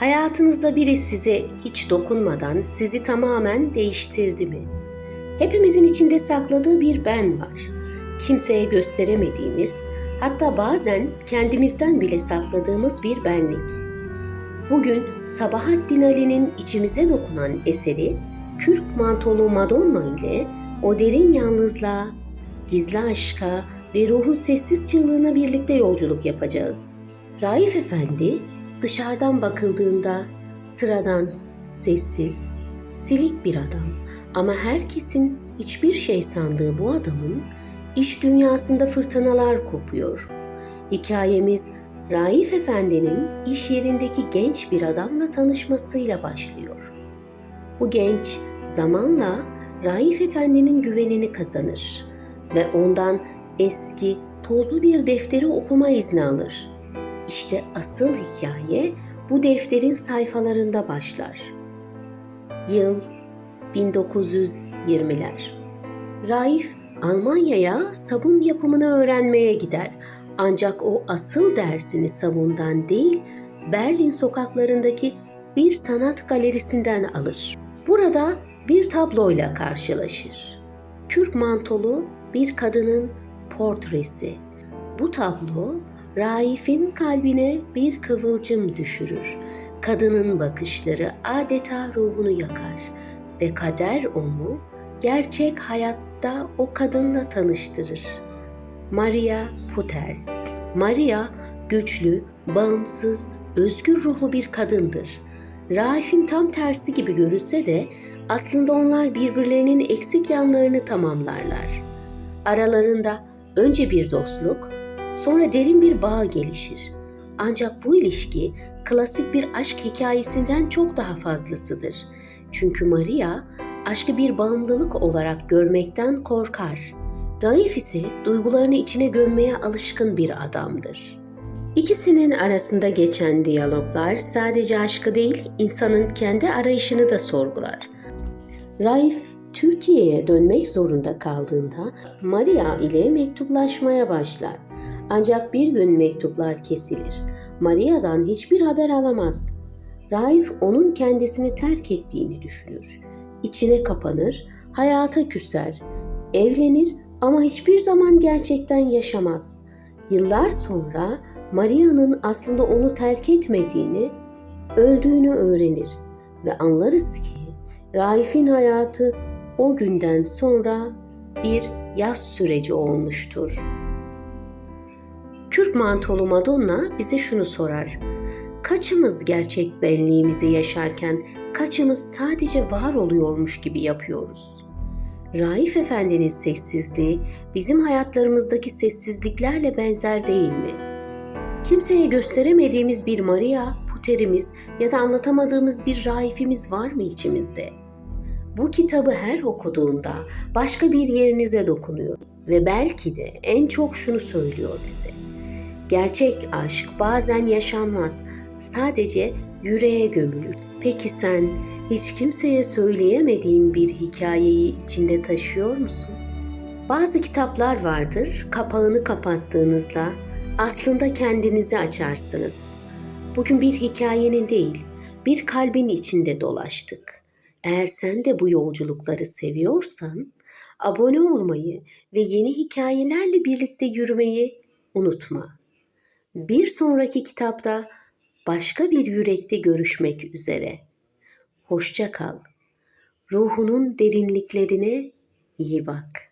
Hayatınızda biri size hiç dokunmadan sizi tamamen değiştirdi mi? Hepimizin içinde sakladığı bir ben var. Kimseye gösteremediğimiz, hatta bazen kendimizden bile sakladığımız bir benlik. Bugün Sabahattin Ali'nin içimize dokunan eseri Kürk Mantolu Madonna ile o derin yalnızlığa, gizli aşka ve ruhun sessiz çığlığına birlikte yolculuk yapacağız. Raif Efendi dışarıdan bakıldığında sıradan, sessiz, silik bir adam ama herkesin hiçbir şey sandığı bu adamın iş dünyasında fırtınalar kopuyor. Hikayemiz Raif Efendi'nin iş yerindeki genç bir adamla tanışmasıyla başlıyor. Bu genç zamanla Raif Efendi'nin güvenini kazanır ve ondan eski, tozlu bir defteri okuma izni alır. İşte asıl hikaye bu defterin sayfalarında başlar. Yıl 1920'ler. Raif Almanya'ya sabun yapımını öğrenmeye gider. Ancak o asıl dersini sabundan değil, Berlin sokaklarındaki bir sanat galerisinden alır. Burada bir tabloyla karşılaşır. Kürk mantolu bir kadının portresi. Bu tablo Raif'in kalbine bir kıvılcım düşürür. Kadının bakışları adeta ruhunu yakar ve kader onu gerçek hayatta o kadınla tanıştırır. Maria Puter. Maria güçlü, bağımsız, özgür ruhlu bir kadındır. Raif'in tam tersi gibi görülse de aslında onlar birbirlerinin eksik yanlarını tamamlarlar. Aralarında önce bir dostluk, sonra derin bir bağ gelişir. Ancak bu ilişki klasik bir aşk hikayesinden çok daha fazlasıdır. Çünkü Maria aşkı bir bağımlılık olarak görmekten korkar. Raif ise duygularını içine gömmeye alışkın bir adamdır. İkisinin arasında geçen diyaloglar sadece aşkı değil, insanın kendi arayışını da sorgular. Raif Türkiye'ye dönmek zorunda kaldığında Maria ile mektuplaşmaya başlar. Ancak bir gün mektuplar kesilir. Maria'dan hiçbir haber alamaz. Raif onun kendisini terk ettiğini düşünür. İçine kapanır, hayata küser, evlenir ama hiçbir zaman gerçekten yaşamaz. Yıllar sonra Maria'nın aslında onu terk etmediğini, öldüğünü öğrenir ve anlarız ki Raif'in hayatı o günden sonra bir yaz süreci olmuştur. Kürk mantolu Madonna bize şunu sorar. Kaçımız gerçek benliğimizi yaşarken kaçımız sadece var oluyormuş gibi yapıyoruz? Raif Efendi'nin sessizliği bizim hayatlarımızdaki sessizliklerle benzer değil mi? Kimseye gösteremediğimiz bir Maria Puterimiz ya da anlatamadığımız bir Raif'imiz var mı içimizde? Bu kitabı her okuduğunda başka bir yerinize dokunuyor ve belki de en çok şunu söylüyor bize. Gerçek aşk bazen yaşanmaz, sadece yüreğe gömülür. Peki sen hiç kimseye söyleyemediğin bir hikayeyi içinde taşıyor musun? Bazı kitaplar vardır, kapağını kapattığınızda aslında kendinizi açarsınız. Bugün bir hikayenin değil, bir kalbin içinde dolaştık. Eğer sen de bu yolculukları seviyorsan, abone olmayı ve yeni hikayelerle birlikte yürümeyi unutma. Bir sonraki kitapta başka bir yürekte görüşmek üzere. Hoşça kal. Ruhunun derinliklerine iyi bak.